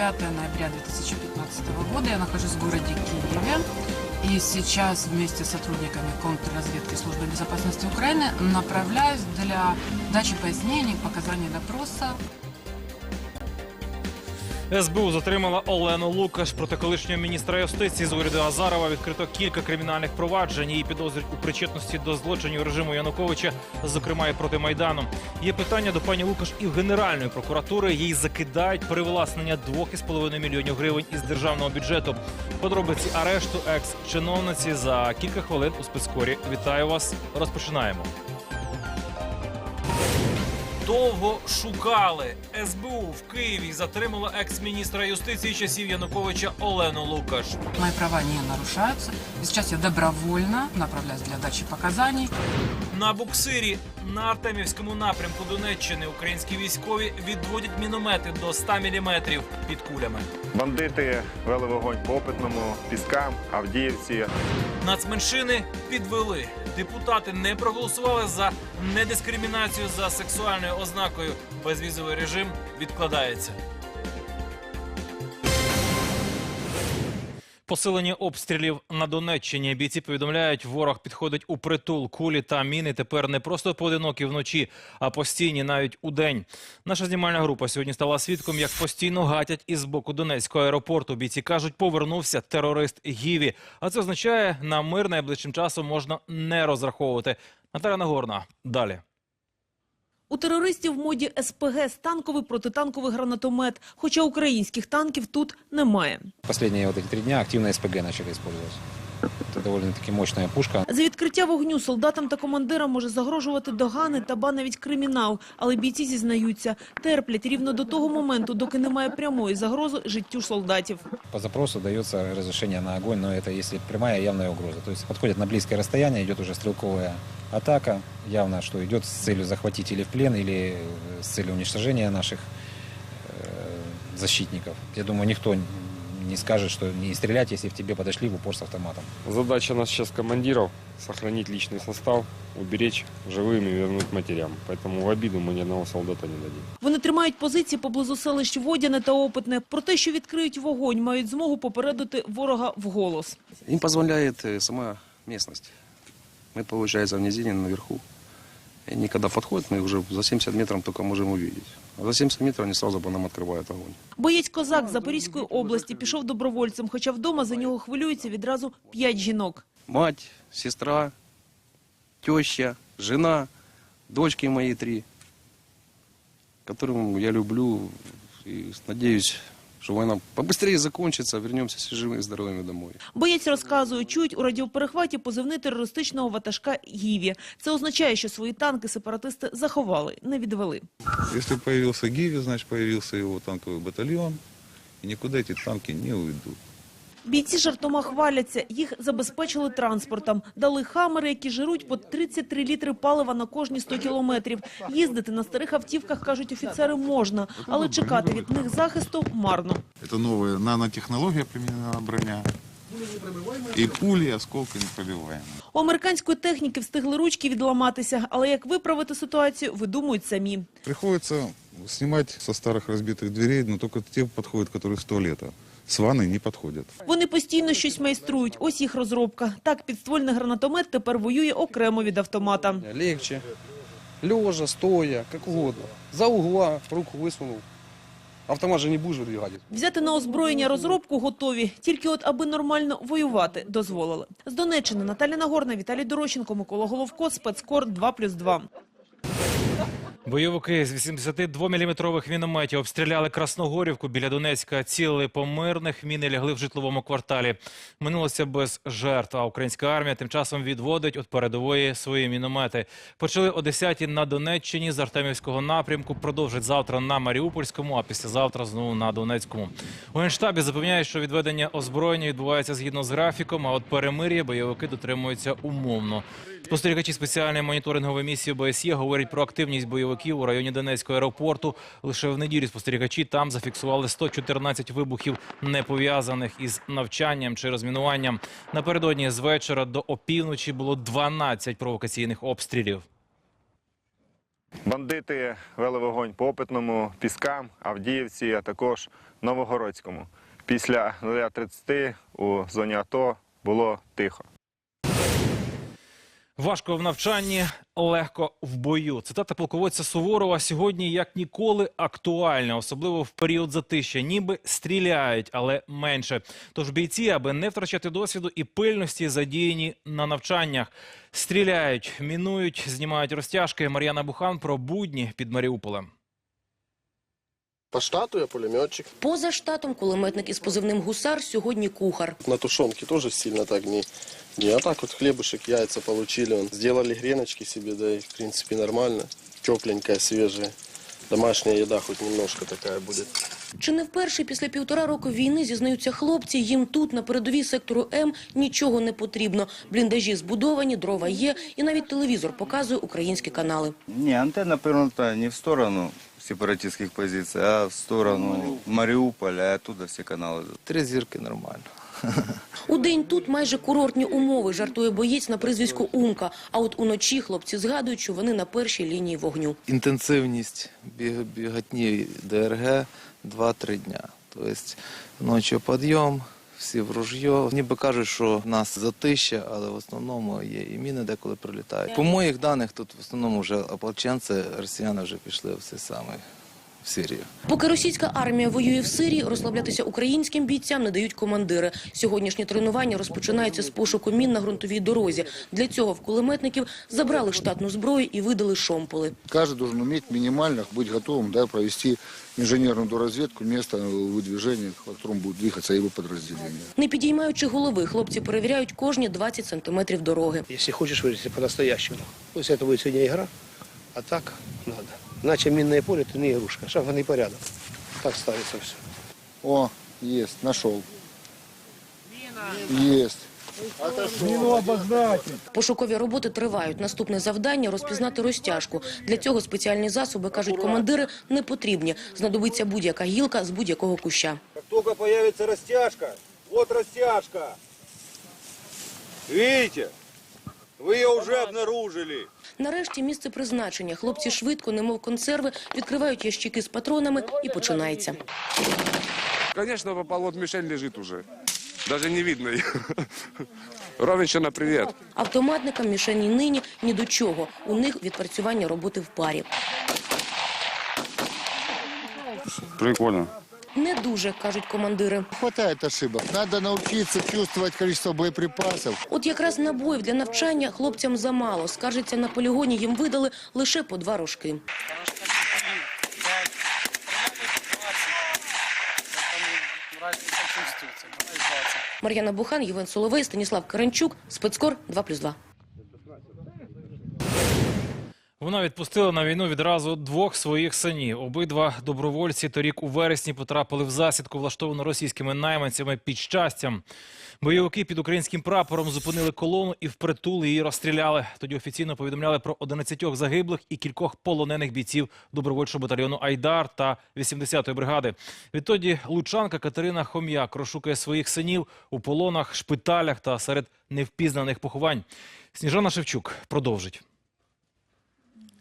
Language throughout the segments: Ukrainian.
Елена 5 ноября 2015 года. Я нахожусь в городе Киеве. И сейчас вместе с сотрудниками контрразведки Службы безопасности Украины направляюсь для дачи пояснений, показаний допроса СБУ затримала Олену Лукаш проти колишнього міністра юстиції з уряду Азарова. Відкрито кілька кримінальних проваджень. Її підозрюють у причетності до злочинів режиму Януковича, зокрема і проти майдану. Є питання до пані Лукаш і в Генеральної прокуратури. Їй закидають привласнення 2,5 мільйонів гривень із державного бюджету. Подробиці арешту екс-чиновниці за кілька хвилин у спецкорі. Вітаю вас. Розпочинаємо. Довго шукали. СБУ в Києві затримала екс-міністра юстиції часів Януковича Олену Лукаш. Мои права не нарушаются. И сейчас я добровольно направляюсь для дачи показаний. На буксирі на Артемівському напрямку Донеччини українські військові відводять міномети до 100 міліметрів під кулями. Бандити вели вогонь по опитному, піскам, Авдіївці. Нацменшини підвели. Депутати не проголосували за недискримінацію за сексуальною ознакою. Безвізовий режим відкладається. Посилення обстрілів на Донеччині. Бійці повідомляють, ворог підходить у притул. Кулі та міни тепер не просто поодинокі вночі, а постійні навіть у день. Наша знімальна група сьогодні стала свідком, як постійно гатять із боку Донецького аеропорту. Бійці кажуть, повернувся терорист Гіві. А це означає, на мир найближчим часом можна не розраховувати. Наталя Нагорна далі. У терористів в моді СПГ – танковий протитанковий гранатомет, хоча українських танків тут немає. Останні три дня активно СПГ почали использовать. Это довольно-таки мощная пушка. За відкриття вогню солдатам та командирам може загрожувати догани та ба навіть кримінал. Але бійці зізнаються, терплять рівно до того моменту, доки немає прямої загрози життю солдатів. По запросу дается разрешение на огонь, но это если прямая явная угроза. То есть подходят на близкое расстояние, идет уже стрелковая атака. Явно, что идет с целью захватить или в плен, или э, с целью уничтожения наших э, защитников. Я думаю, никто не скажет, что не стрелять, если в тебе подошли в упор с автоматом. Задача нас сейчас командиров – сохранить личный состав, уберечь живыми и вернуть матерям. Поэтому в обиду мы ни одного солдата не дадим. Вони тримають позиції поблизу селищ Водяне та Опитне. Про те, що відкриють вогонь, мають змогу попередити ворога вголос. Им позволяет э, сама местность. Мы, получается, в низине наверху. И они когда подходят, мы уже за 70 метров только можем увидеть. За 70 метров они сразу по нам открывают огонь. Боєць Козак з Запорізької області пішов добровольцем, хоча вдома за нього хвилюється відразу п'ять жінок. Мать, сестра, теща, жена, дочки мої три, которым я люблю и надеюсь, что война побыстрее закончится, вернемся все живыми и здоровыми домой. Боєць розказує, чують у радіоперехваті позивний терористичного ватажка Гіві. Це означає, що свої танки сепаратисти заховали, не відвели. Если появился Гиви, значит появился его танковый батальон. И никуда эти танки не уйдут. Бійці жартома хваляться, їх забезпечили транспортом. Дали хамери, які жируть по 33 літри палива на кожні 100 кілометрів. Їздити на старих автівках, кажуть офіцери, можна, але чекати від них захисту марно. Это новая нанотехнология применена на броня. И пули, и осколки непробиваемые. У американської техніки встигли ручки відламатися, але як виправити ситуацію, видумують самі. Приходится снимать со старых разбитых дверей, но только те подходят, которые с туалета. С ванной не подходят. Вони постійно щось майструють. Ось їх розробка. Так, підствольний гранатомет тепер воює окремо від автомата. Легче, лежа, стоя, как угодно. За угла руку высунул. Автомат же не будешь вроде Взяти на озброєння розробку готові, тільки от аби нормально воювати дозволили. З Донеччини Наталя Нагорна, Віталій Дорощенко, Микола Головко, спецкор 2+,2. Бойовики з 82-мм мінометів обстріляли Красногорівку біля Донецька. Цілили по мирних, міни лягли в житловому кварталі. Минулося без жертв. А українська армія тим часом відводить від передової свої міномети. Почали о 10-й на Донеччині з Артемівського напрямку. Продовжать завтра на Маріупольському, а післязавтра знову на Донецькому. У генштабі запевняють, що відведення озброєння відбувається згідно з графіком. А от перемир'я бойовики дотримуються умовно. Спостерігачі спеціальної моніторингової місії ОБСЄ говорять про активність бойовиків у районі Донецького аеропорту. Лише в неділю спостерігачі там зафіксували 114 вибухів, не пов'язаних із навчанням чи розмінуванням. Напередодні з вечора до опівночі було 12 провокаційних обстрілів. Бандити вели вогонь по опитному, піскам, Авдіївці, а також Новогородському. Після 0.30 у зоні АТО було тихо. Важко в навчанні, легко в бою. Цитата полководця Суворова сьогодні як ніколи актуальна, особливо в період затища. Ніби стріляють, але менше. Тож бійці, аби не втрачати досвіду і пильності, задіяні на навчаннях. Стріляють, мінують, знімають розтяжки. Мар'яна Бухан про будні під Маріуполем. По штату я пулеметчик. Поза штатом кулеметник із позивним гусар сьогодні кухар. На тушенке тоже сильно так не... не. А так вот хлебушек, яйца получили. Он. Сделали греночки себе, да и в принципе нормально. Тепленькая, свежая. Домашняя еда хоть немножко такая будет. Чи не вперше після півтора року війни зізнаються хлопці, їм тут на передовій сектору М нічого не потрібно. Бліндажі збудовані, дрова є, і навіть телевізор показує українські канали. Не, антенна повернута не в сторону сепаратистских позиций, а в сторону Мариуполя, и оттуда все каналы. Три зирки нормально. У день тут майже курортні умови, жартує боєць на прізвиську Умка. А от уночі хлопці згадують, що вони на першій лінії вогню. Інтенсивність біг- біготні ДРГ 2-3 дня. Тобто ночі підйом, всі в ружьо. Ніби кажуть, що нас затища, але в основному є і міни деколи прилітають. По моїх даних, тут в основному вже ополченці, росіяни вже пішли всі саме в Сирію. Поки російська армія воює в Сирії, розслаблятися українським бійцям не дають командири. Сьогоднішні тренування розпочинаються з пошуку мін на ґрунтовій дорозі. Для цього в кулеметників забрали штатну зброю і видали шомполи. Каждый должен уметь минимально быть готовым да, провести инженерную доразведку места выдвижения, к которому будет двигаться его подразделение. Не підіймаючи голови, хлопці перевіряють кожні 20 сантиметрів дороги. Если хочешь вылезти по-настоящему, пусть это будет сегодня игра, а так надо. Иначе минное поле это не игрушка, шахматный порядок. Так ставится все. О, есть, нашел. Есть. Пошукові роботи тривають. Наступне завдання – розпізнати розтяжку. Для цього спеціальні засоби, кажуть командири, не потрібні. Знадобиться будь-яка гілка з будь-якого куща. Как только появится растяжка, вот растяжка. Видите? Вы ее уже обнаружили. Нарешті місце призначення. Хлопці швидко, немов консерви, відкривають ящики з патронами і починається. Конечно, попал, вот мишень лежит уже. Даже не видно ее. Ровенщина, привет. Автоматникам мішені нині ні до чого. У них відпрацювання роботи в парі. Прикольно. Не дуже, кажуть командири. Хватает ошибок. Надо научиться чувствовать количество боеприпасов. От якраз набоїв для навчання хлопцям замало. Скаржиться, на полігоні їм видали лише по два рожки. Мар'яна Бухан, Євген Соловей, Станіслав Каранчук, Спецкор 2+,2. Вона відпустила на війну відразу двох своїх синів. Обидва добровольці торік у вересні потрапили в засідку, влаштовану російськими найманцями під щастям. Бойовики під українським прапором зупинили колону і впритул її розстріляли. Тоді офіційно повідомляли про 11 загиблих і кількох полонених бійців добровольчого батальйону Айдар та 80-ї бригади. Відтоді лучанка Катерина Хом'як розшукує своїх синів у полонах, шпиталях та серед невпізнаних поховань. Сніжана Шевчук продовжить.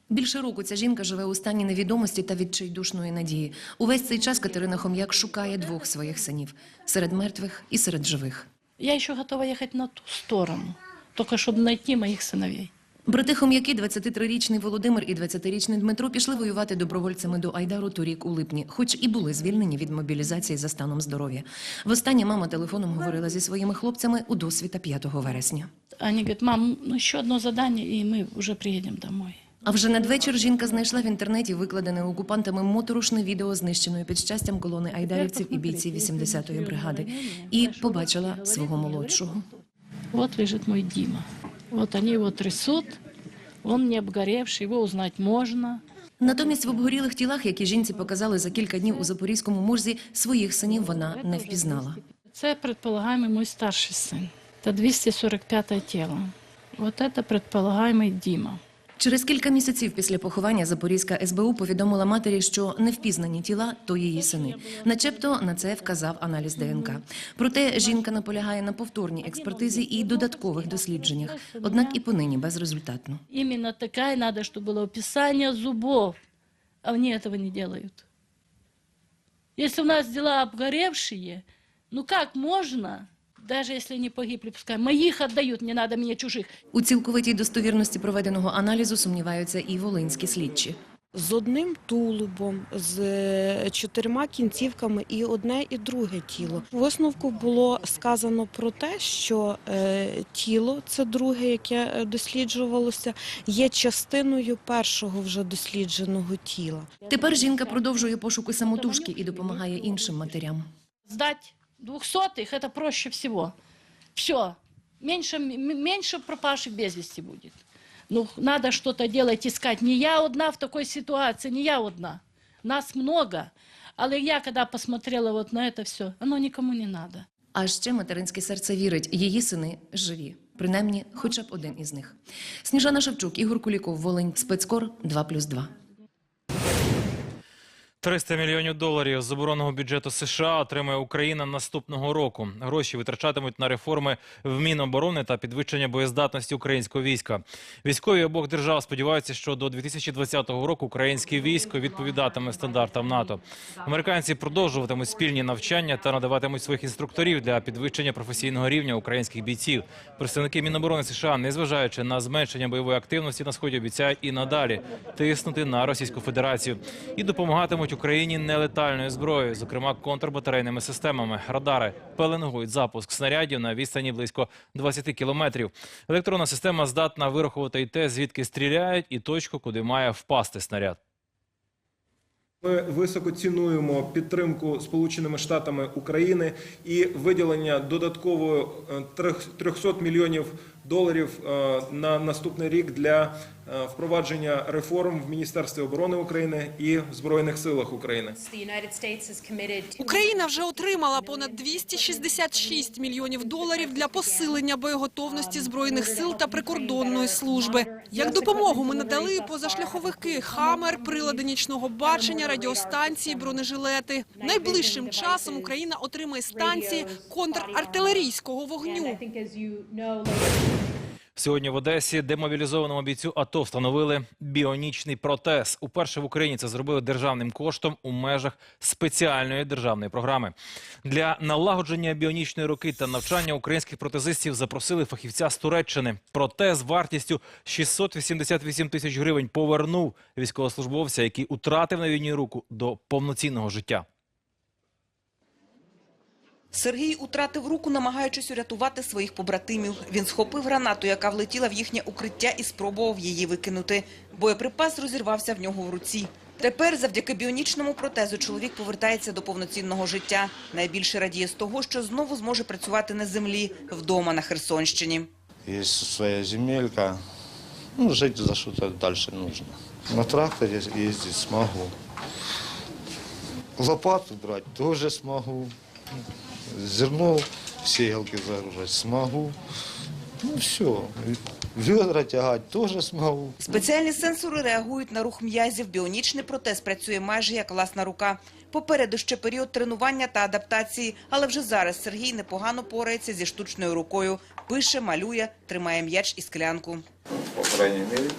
Більше року ця жінка живе у стані невідомості та відчайдушної надії. Увесь цей час Катерина Хом'як шукає двох своїх синів – серед мертвих і серед живих. Я еще готова ехать на ту сторону, только чтобы найти моих сыновей. Брати Хом'яки, 23-річний Володимир і 20-річний Дмитро, пішли воювати добровольцями до Айдару торік у липні, хоч і були звільнені від мобілізації за станом здоров'я. Востаннє мама телефоном говорила зі своїми хлопцями у досвіта 5 вересня. Они говорят, мам, ну еще одно задание, и мы уже приедем домой. А вже надвечір жінка знайшла в інтернеті викладене окупантами моторошне відео знищеної під щастям колони айдарівців і бійців 80-ї бригади і побачила свого молодшого. Вот лежит мой Дима. Вот они его трясут, он не обгоревший, его узнать можно. Натомість в обгорілих тілах, які жінці показали за кілька днів у Запорізькому морзі, своїх синів вона не впізнала. Это предполагаемый мой старший сын. Это 245 тело. Вот это предполагаемый Дима. Через кілька місяців після поховання Запорізька СБУ повідомила матері, що невпізнані тіла то її сини. Начебто на це вказав аналіз ДНК. Проте жінка наполягає на повторній експертизі і додаткових дослідженнях. Однак і понині безрезультатно. Именно такая надо, чтобы было описание зубов. А они этого не делают. Если у нас дела обгоревшие, ну как можно, Даже если они погибли, пускай моих отдают, не надо мне чужих. У цілковитій достовірності проведеного аналізу сумніваються і волинські слідчі. з одним тулубом, з е, чотирма кінцівками і одне і друге тіло. У висновку було сказано про те, що е, тіло, це друге, яке е, досліджувалося, є частиною першого вже дослідженого тіла. Тепер жінка продовжує пошуки самотужки і допомагає іншим матерям. Сдать двухсотых это проще всего. Все. Меньше, м- меньше пропавших без вести будет. Ну, надо что-то делать, искать. Не я одна в такой ситуации, не я одна. Нас много. Але я, когда посмотрела вот на это все, оно никому не надо. А ще материнське серце вірить, її сини живі. Принаймні, хоча б один із них. Сніжана Шевчук, Ігор Куліков, Волинь, Спецкор 2+,2. 300 мільйонів доларів з оборонного бюджету США отримає Україна наступного року. Гроші витрачатимуть на реформи в Міноборони та підвищення боєздатності українського війська. Військові обох держав сподіваються, що до 2020 року українське військо відповідатиме стандартам НАТО. Американці продовжуватимуть спільні навчання та надаватимуть своїх інструкторів для підвищення професійного рівня українських бійців. Представники Міноборони США, незважаючи на зменшення бойової активності на сході, обіцяють і надалі тиснути на Російську Федерацію і допомагатимуть Україні нелетальною зброєю, зокрема контрбатарейними системами. Радари пеленгують запуск снарядів на відстані близько 20 кілометрів. Електронна система здатна вирахувати і те, звідки стріляють, і точку, куди має впасти снаряд. Ми високо цінуємо підтримку Сполученими Штатами України і виділення додатково е, трьох- 300 мільйонів доларів е, на наступний рік для е, впровадження реформ в Міністерстві оборони України і в Збройних силах України. Україна вже отримала понад 266 мільйонів доларів для посилення боєготовності збройних сил та прикордонної служби. Як допомогу ми надали позашляховики, хамер, прилади нічного бачення, радіостанції, бронежилети. Найближчим часом Україна отримає станції контрартилерійського вогню. Сьогодні в Одесі демобілізованому бійцю АТО встановили біонічний протез. Уперше в Україні це зробили державним коштом у межах спеціальної державної програми. Для налагодження біонічної руки та навчання українських протезистів запросили фахівця з Туреччини. Протез вартістю 688 тисяч гривень повернув військовослужбовця, який утратив на війні руку до повноцінного життя. Сергій утратив руку, намагаючись урятувати своїх побратимів. Він схопив гранату, яка влетіла в їхнє укриття і спробував її викинути. Боєприпас розірвався в нього в руці. Тепер, завдяки біонічному протезу, чоловік повертається до повноцінного життя. Найбільше радіє з того, що знову зможе працювати на землі, вдома на Херсонщині. Есть своя земелька. Ну, жить за что-то дальше нужно. На тракторе ездить смогу. Лопату брать тоже смогу. Зерно в сеялки загружать смогу. Ну, все. Ведра тягать тоже смогу. Спеціальні сенсори реагують на рух м'язів. Біонічний протез працює майже як власна рука. Попереду ще період тренування та адаптації, але вже зараз Сергій непогано порається зі штучною рукою. Пише, малює, тримає м'яч і склянку. По крайней мере,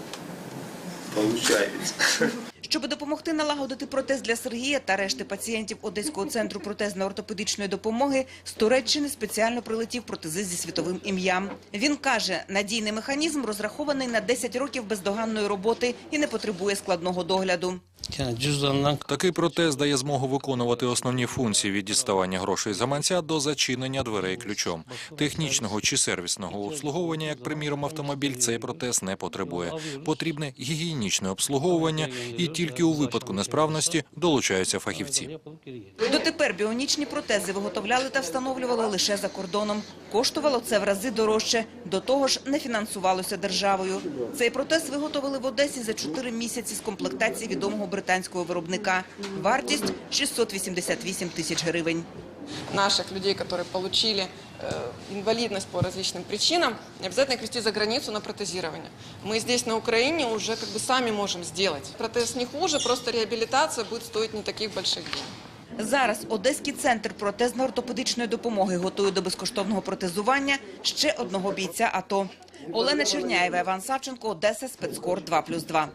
получается. Щоб допомогти налагодити протез для Сергія та решти пацієнтів Одеського центру протезно-ортопедичної допомоги, з Туреччини спеціально прилетів протезист зі світовим ім'ям. Він каже, надійний механізм розрахований на 10 років бездоганної роботи і не потребує складного догляду. Такий протез дає змогу виконувати основні функції від діставання грошей з гаманця до зачинення дверей ключом. Технічного чи сервісного обслуговування, як приміром автомобіль, цей протез не потребує. Потрібне гігієнічне обслуговування, і тільки у випадку несправності долучаються фахівці. Дотепер біонічні протези виготовляли та встановлювали лише за кордоном. Коштувало це в рази дорожче. До того ж, не фінансувалося державою. Цей протез виготовили в Одесі за 4 місяці з комплектації відомого британського виробника. Вартість – 688 тисяч гривень. наших людей, которые получили э, инвалидность по различным причинам, не обязательно их везти за границу на протезирование. Мы здесь на Украине уже как бы сами можем сделать. Протез не хуже, просто реабилитация будет стоить не таких больших денег. Зараз Одеський центр протезно-ортопедичної допомоги готує до безкоштовного протезування ще одного бійця АТО. Олена Черняєва, Іван Савченко, Одеса, спецкор 2+,2.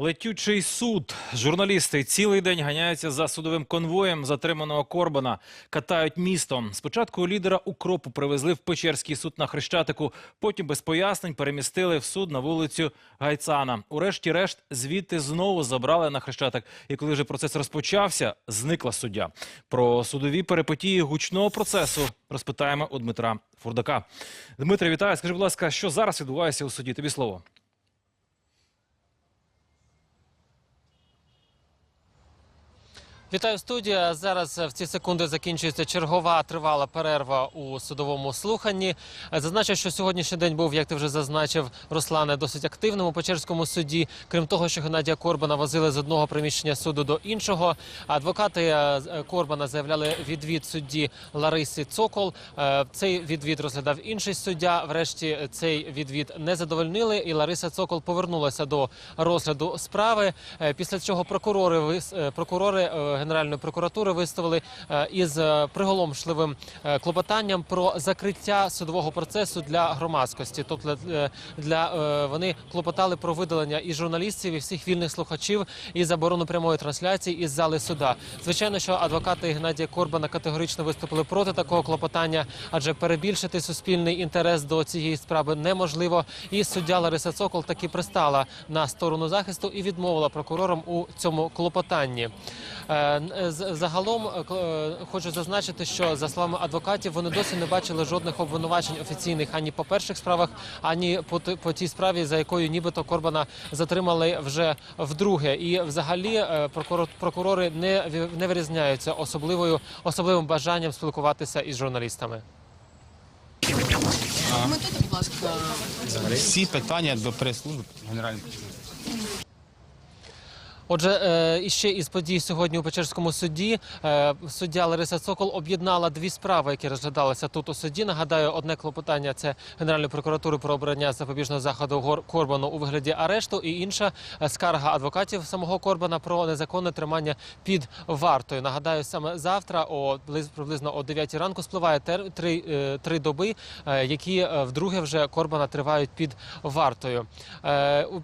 Летючий суд. Журналісти цілий день ганяються за судовим конвоєм затриманого Корбана. Катають містом. Спочатку лідера укропу привезли в Печерський суд на Хрещатику. Потім без пояснень перемістили в суд на вулицю Гайцана. Урешті-решт звідти знову забрали на Хрещатик. І коли вже процес розпочався, зникла суддя. Про судові перипетії гучного процесу розпитаємо у Дмитра Фурдака. Дмитре, вітаю. Скажи, будь ласка, що зараз відбувається у суді? Тобі слово. Вітаю студія. Зараз е, в ці секунди закінчується чергова тривала перерва у судовому слуханні. Е, Зазначу, що сьогоднішній день був, як ти вже зазначив, Руслане, досить активним у Печерському суді. Крім того, що Геннадія Корбана возили з одного приміщення суду до іншого. Адвокати е, Корбана заявляли відвід судді Лариси Цокол. Цей відвід розглядав інший суддя. Врешті цей відвід не задовольнили, і Лариса Цокол повернулася до розгляду справи. Після чого прокурори прокурори Генеральної прокуратури виставили е, із е, приголомшливим е, клопотанням про закриття судового процесу для громадськості. Тобто для вони клопотали про видалення і журналістів, і всіх вільних слухачів, і заборону прямої трансляції із зали суда. Звичайно, що адвокати Геннадія Корбана категорично виступили проти такого клопотання, адже перебільшити суспільний інтерес до цієї справи неможливо. І суддя Лариса Цокол таки пристала на сторону захисту і відмовила прокурорам у цьому клопотанні. Е, з- Загалом е, е, хочу зазначити, що за словами адвокатів вони досі не бачили жодних обвинувачень офіційних ані по перших справах, ані по, тій справі, за якою нібито Корбана затримали вже вдруге. І взагалі е, прокурори не не вирізняються особливою особливим бажанням спілкуватися із журналістами. Всі питання до прес-служби Генеральної Отже, е, іще із подій сьогодні у Печерському суді е, суддя Лариса Цокол об'єднала дві справи, які розглядалися тут у суді. Нагадаю, одне клопотання це Генеральної прокуратури про обрання запобіжного заходу Корбану у вигляді арешту, і інша скарга адвокатів самого Корбана про незаконне тримання під вартою. Нагадаю, саме завтра, о близ- приблизно о 9 ранку, спливає е, три доби, які вдруге вже Корбана тривають під вартою.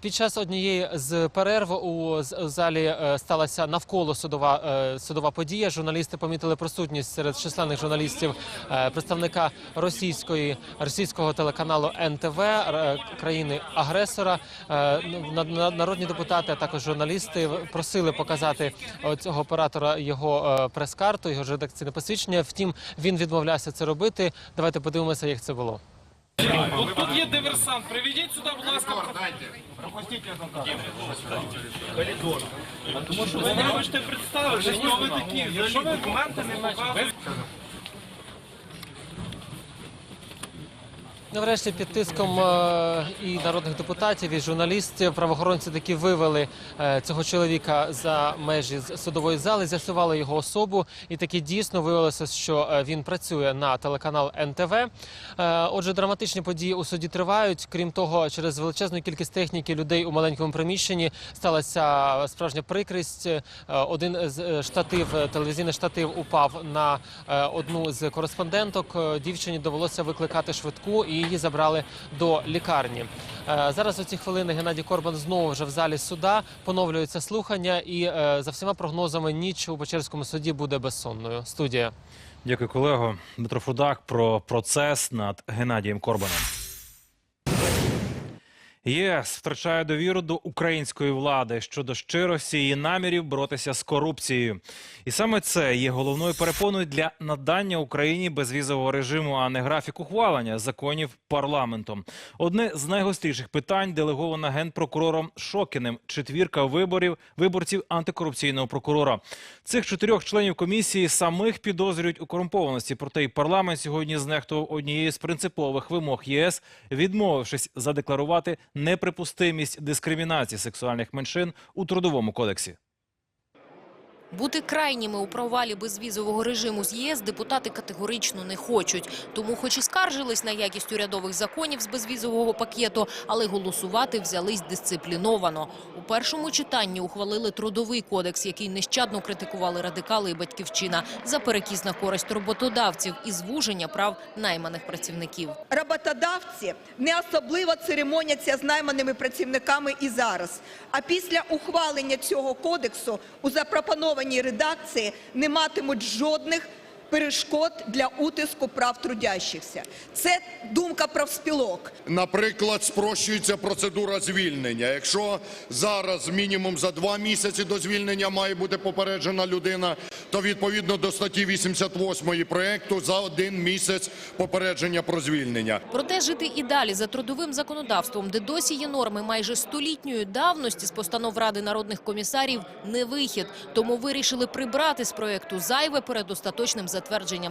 Під час однієї з перерв у з- залі е, сталася навколо судова е, судова подія. Журналісти помітили присутність серед численних журналістів е, представника російської російського телеканалу НТВ країни агресора. На- на- Народні депутати, а також журналісти просили показати цього оператора його прес-карту, його ж редакційне посвідчення. Втім, він відмовлявся це робити. Давайте подивимося, як це було. От тут є диверсант. Приведіть сюди, будь ласка. Пропустіть Тому що ви не можете представити, що ви такі. Якщо ви документи не показуєте. Врешті, під тиском е, і народних депутатів, і журналістів, правоохоронці таки вивели е, цього чоловіка за межі судової зали, з'ясували його особу, і таки дійсно виявилося, що е, він працює на телеканал НТВ. Отже, драматичні події у суді тривають. Крім того, через величезну кількість техніки людей у маленькому приміщенні сталася справжня прикрість. Один з штатив, телевізійний штатив упав на одну з кореспонденток. Дівчині довелося викликати швидку і її забрали до лікарні. Е, Зараз у ці хвилини Геннадій Корбан знову вже в залі суда поновлюється слухання, і е, за всіма прогнозами ніч у Печерському суді буде безсонною. Студія. Дякую, колего. Дмитро Фудак про процес над Геннадієм Корбаном. ЄС втрачає довіру до української влади щодо щирості її намірів боротися з корупцією. І саме це є головною перепоною для надання Україні безвізового режиму, а не графік ухвалення законів парламентом. Одне з найгостріших питань делегована генпрокурором Шокіним. Четвірка виборів виборців антикорупційного прокурора. Цих чотирьох членів комісії самих підозрюють у корумпованості. Проте і парламент сьогодні знехтував однією з принципових вимог ЄС, відмовившись задекларувати неприпустимість дискримінації сексуальних меншин у трудовому кодексі. Бути крайніми у провалі безвізового режиму з ЄС депутати категорично не хочуть. Тому, хоч і скаржились на якість урядових законів з безвізового пакету, але голосувати взялись дисципліновано. У першому читанні ухвалили трудовий кодекс, який нещадно критикували радикали і батьківщина за перекіс на користь роботодавців і звуження прав найманих працівників. Роботодавці не особливо церемоняться з найманими працівниками і зараз. А після ухвалення цього кодексу у запропонованій редакції не матимуть жодних перешкод для утиску прав трудящихся. Це думка профспілок. Наприклад, спрощується процедура звільнення. Якщо зараз мінімум за два місяці до звільнення має бути попереджена людина, то відповідно до статті 88 проекту за один місяць попередження про звільнення. Проте жити і далі за трудовим законодавством, де досі є норми майже столітньої давності з постанов Ради народних комісарів, не вихід. Тому вирішили прибрати з проекту зайве перед остаточним затвердженням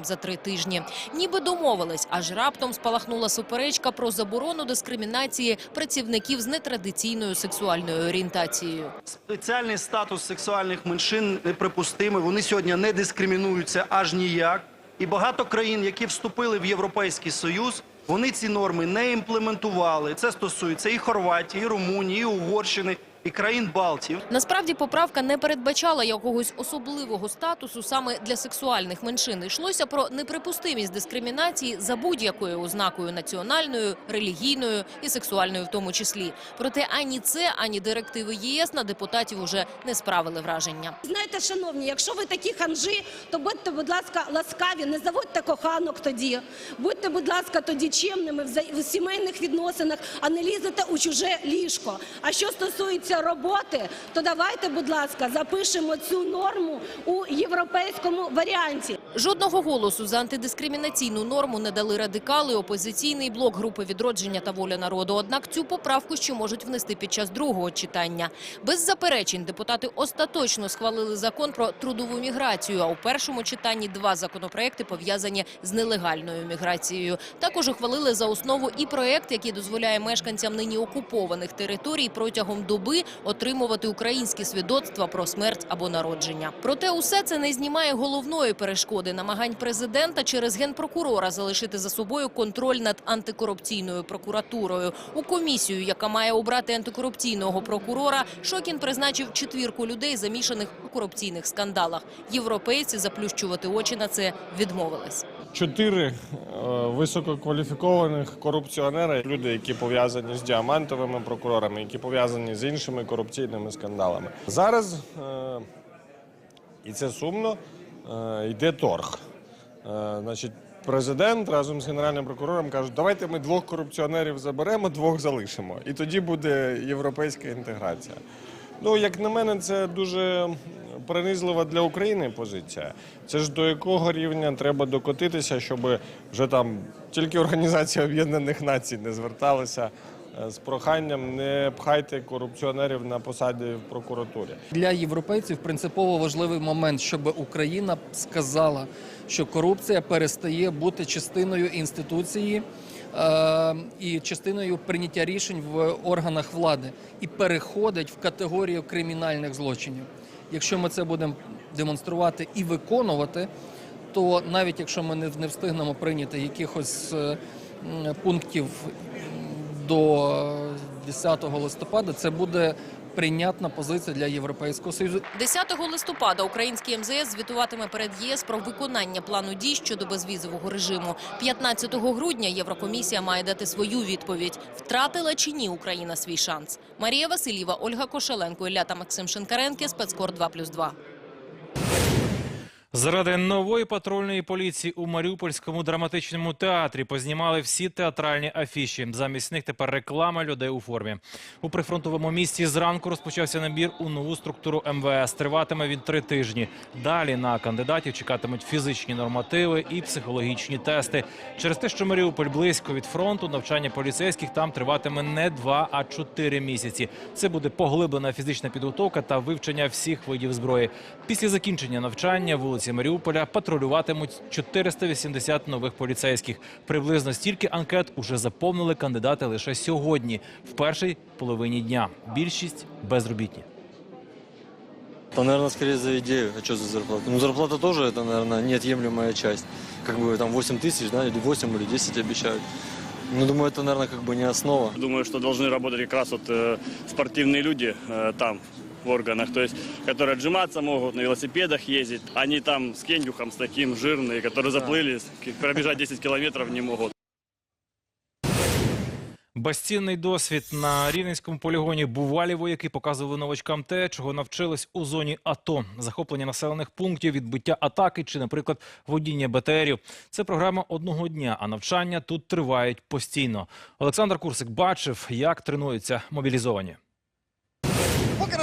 за три тижні. Ніби домовились, аж раптом спалахнула суперечка про заборону дискримінації працівників з нетрадиційною сексуальною орієнтацією. Спеціальний статус сексуальних меншин неприпустимий. Вони сьогодні не дискримінуються аж ніяк. І багато країн, які вступили в Європейський Союз, вони ці норми не імплементували. Це стосується і Хорватії, і Румунії, і Угорщини, і країн Балтії. Насправді поправка не передбачала якогось особливого статусу саме для сексуальних меншин. Йшлося про неприпустимість дискримінації за будь-якою ознакою національною, релігійною і сексуальною в тому числі. Проте ані це, ані директиви ЄС на депутатів уже не справили враження. Знаєте, шановні, якщо ви такі ханжі, то будьте, будь ласка, ласкаві, не заводьте коханок тоді. Будьте, будь ласка, тоді чемними в за- сімейних відносинах, а не лізете у чуже ліжко. А що стосується роботи, то давайте, будь ласка, запишемо цю норму у європейському варіанті. Жодного голосу за антидискримінаційну норму не дали радикали, опозиційний блок групи відродження та воля народу. Однак цю поправку ще можуть внести під час другого читання. Без заперечень депутати остаточно схвалили закон про трудову міграцію. А у першому читанні два законопроекти пов'язані з нелегальною міграцією. Також ухвалили за основу і проект, який дозволяє мешканцям нині окупованих територій протягом доби отримувати українські свідоцтва про смерть або народження. Проте усе це не знімає головної перешкоди намагань президента через генпрокурора залишити за собою контроль над антикорупційною прокуратурою. У комісію, яка має обрати антикорупційного прокурора, Шокін призначив четвірку людей, замішаних у корупційних скандалах. Європейці заплющувати очі на це відмовились. чотири е, висококваліфікованих корупціонери, люди, які пов'язані з діамантовими прокурорами, які пов'язані з іншими корупційними скандалами. Зараз, е, і це сумно, йде торг. Е, Значить, президент разом з генеральним прокурором кажуть, давайте ми двох корупціонерів заберемо, двох залишимо. І тоді буде європейська інтеграція. Ну, як на мене, це дуже принизлива для України позиція. Це ж до якого рівня треба докотитися, щоб вже там тільки Організація Об'єднаних Націй не зверталася е, з проханням не пхайте корупціонерів на посаді в прокуратурі. Для європейців принципово важливий момент, щоб Україна сказала, що корупція перестає бути частиною інституції е, і частиною прийняття рішень в органах влади і переходить в категорію кримінальних злочинів. Якщо ми це будемо демонструвати і виконувати, то навіть якщо ми не, не встигнемо прийняти якихось е, пунктів до 10 листопада, це буде прийнятна позиція для Європейського Союзу. 10 листопада український МЗС звітуватиме перед ЄС про виконання плану дій щодо безвізового режиму. 15 грудня Єврокомісія має дати свою відповідь. Втратила чи ні Україна свій шанс? Марія Васильєва, Ольга Кошеленко, Ілля та Максим Шинкаренки, Спецкор 2+,2. Заради нової патрульної поліції у Маріупольському драматичному театрі познімали всі театральні афіші. Замість них тепер реклама людей у формі. У прифронтовому місті зранку розпочався набір у нову структуру МВС. Триватиме він три тижні. Далі на кандидатів чекатимуть фізичні нормативи і психологічні тести. Через те, що Маріуполь близько від фронту, навчання поліцейських там триватиме не два, а чотири місяці. Це буде поглиблена фізична підготовка та вивчення всіх видів зброї. Після закінчення навчання вулиці Маріуполя патрулюватимуть 480 нових поліцейських. Приблизно стільки анкет уже заповнили кандидати лише сьогодні, в першій половині дня. Більшість безробітні. Да, наверное, скорее за идею, а что за зарплату? Ну, зарплата тоже, это, наверное, неотъемлемая часть. Как бы там 8 тысяч, да, или 8, или 10 обещают. Ну, думаю, это, наверное, как бы не основа. Думаю, что должны работать как раз вот э, спортивные люди э, там, в органах, то есть, которые отжиматься могут, на велосипедах ездить. Они там с кендюхом, с таким жирные, которые заплыли, к- пробежать 10 километров не могут. Безцінний досвід на рівненському полігоні бувалі вояки показували новачкам те, чого навчились у зоні АТО: захоплення населених пунктів, відбиття атаки чи, наприклад, водіння БТРів. Це програма одного дня, а навчання тут тривають постійно. Олександр Курсик бачив, як тренуються мобілізовані.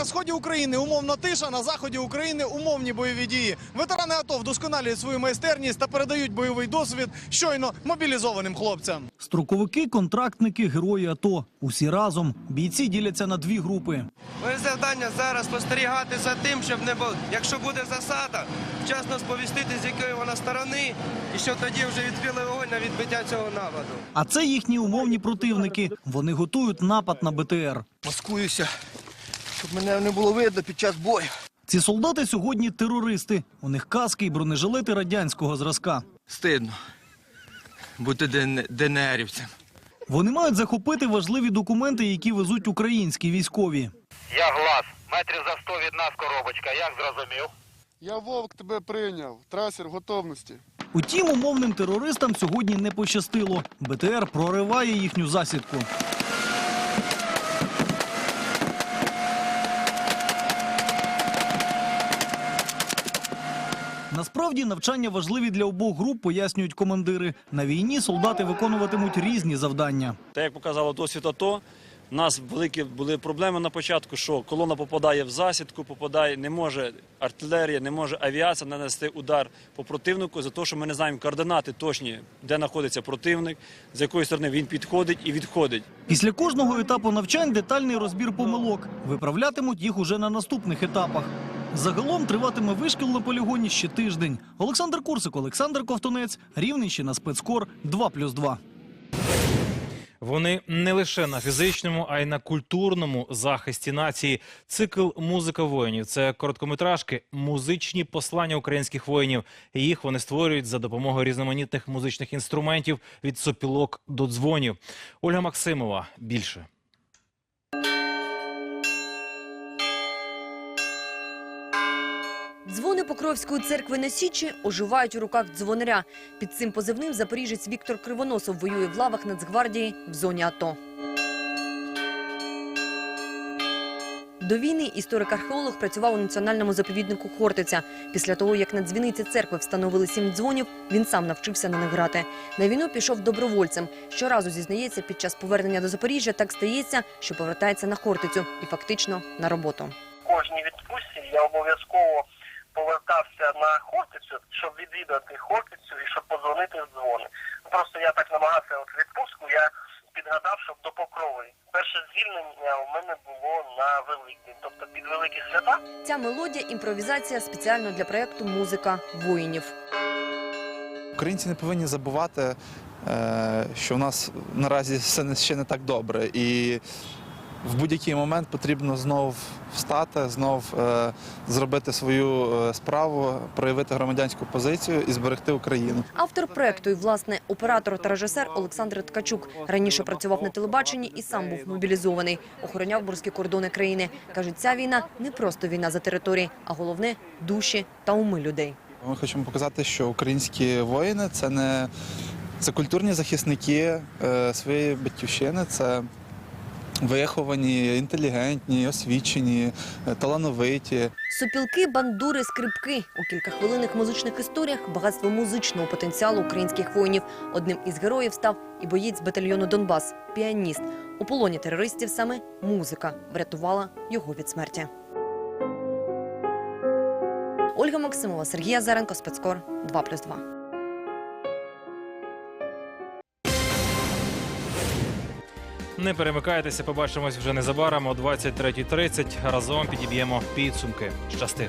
На сході України умовна тиша, на заході України умовні бойові дії. Ветерани АТО вдосконалюють свою майстерність та передають бойовий досвід щойно мобілізованим хлопцям. Строковики, контрактники, герої АТО. Усі разом. Бійці діляться на дві групи. Моє завдання зараз спостерігати за тим, щоб не було, якщо буде засада, вчасно сповістити, з якої вона сторони, і щоб тоді вже відкрили вогонь на відбиття цього нападу. А це їхні умовні противники. Вони готують напад на БТР. Маскуюся, щоб мене не було видно під час бою. Ці солдати сьогодні терористи. У них каски і бронежилети радянського зразка. Стидно бути ДН... ДНРівцем. Вони мають захопити важливі документи, які везуть українські військові. Я глаз. Метрів за 100 від нас коробочка. Як зрозумів? Я вовк тебе прийняв. Трасер в готовності. Утім, умовним терористам сьогодні не пощастило. БТР прориває їхню засідку. Насправді навчання важливі для обох груп, пояснюють командири. На війні солдати виконуватимуть різні завдання. Та як показало досвід АТО, у нас великі були проблеми на початку, що колона попадає в засідку, попадає, не може артилерія, не може авіація нанести удар по противнику за те, що ми не знаємо координати точні, де знаходиться противник, з якої сторони він підходить і відходить. Після кожного етапу навчань детальний розбір помилок. Виправлятимуть їх уже на наступних етапах. Загалом триватиме вишкіл на полігоні ще тиждень. Олександр Курсик, Олександр Ковтунець, Рівненщина, спецкор 2+,2. Вони не лише на фізичному, а й на культурному захисті нації. Цикл Музика воїнів це короткометражки, музичні послання українських воїнів. Їх вони створюють за допомогою різноманітних музичних інструментів від сопілок до дзвонів. Ольга Максимова більше. Дзвони Покровської церкви на Січі оживають у руках дзвонаря. Під цим позивним запоріжець Віктор Кривоносов воює в лавах Нацгвардії в зоні АТО. До війни історик-археолог працював у національному заповіднику Хортиця. Після того, як на дзвіниці церкви встановили сім дзвонів, він сам навчився на них грати. На війну пішов добровольцем. Щоразу зізнається, під час повернення до Запоріжжя так стається, що повертається на Хортицю і фактично на роботу. Кожній відпустці я обов'язково повертався на Хортицю, щоб відвідати Хортицю і щоб подзвонити в дзвони. Просто я так намагався от відпустку, я підгадав, щоб до Покрови. Перше звільнення у мене було на Великдень, тобто під великі свята. Ця мелодія імпровізація спеціально для проєкту Музика воїнів. Українці не повинні забувати, е, що в нас наразі все ще не так добре. І в будь-який момент потрібно знов встати, знов е, зробити свою е, справу, проявити громадянську позицію і зберегти Україну. Автор проекту і власне оператор та режисер Олександр Ткачук раніше працював на телебаченні і сам був мобілізований. Охороняв морські кордони країни. каже, ця війна не просто війна за території, а головне душі та уми людей. Ми хочемо показати, що українські воїни це не це культурні захисники е, своєї батьківщини. Це виховані, інтелігентні, освічені, е, талановиті. Сопілки, бандури, скрипки. У кількахвилинних музичних історіях багатство музичного потенціалу українських воїнів. Одним із героїв став і боєць батальйону Донбас, піаніст. У полоні терористів саме музика врятувала його від смерті. Ольга Максимова, Сергій Азаренко, спецкор 2+,2. Не перемикайтеся, побачимось вже незабаром о 23.30. Разом підіб'ємо підсумки. Щасти.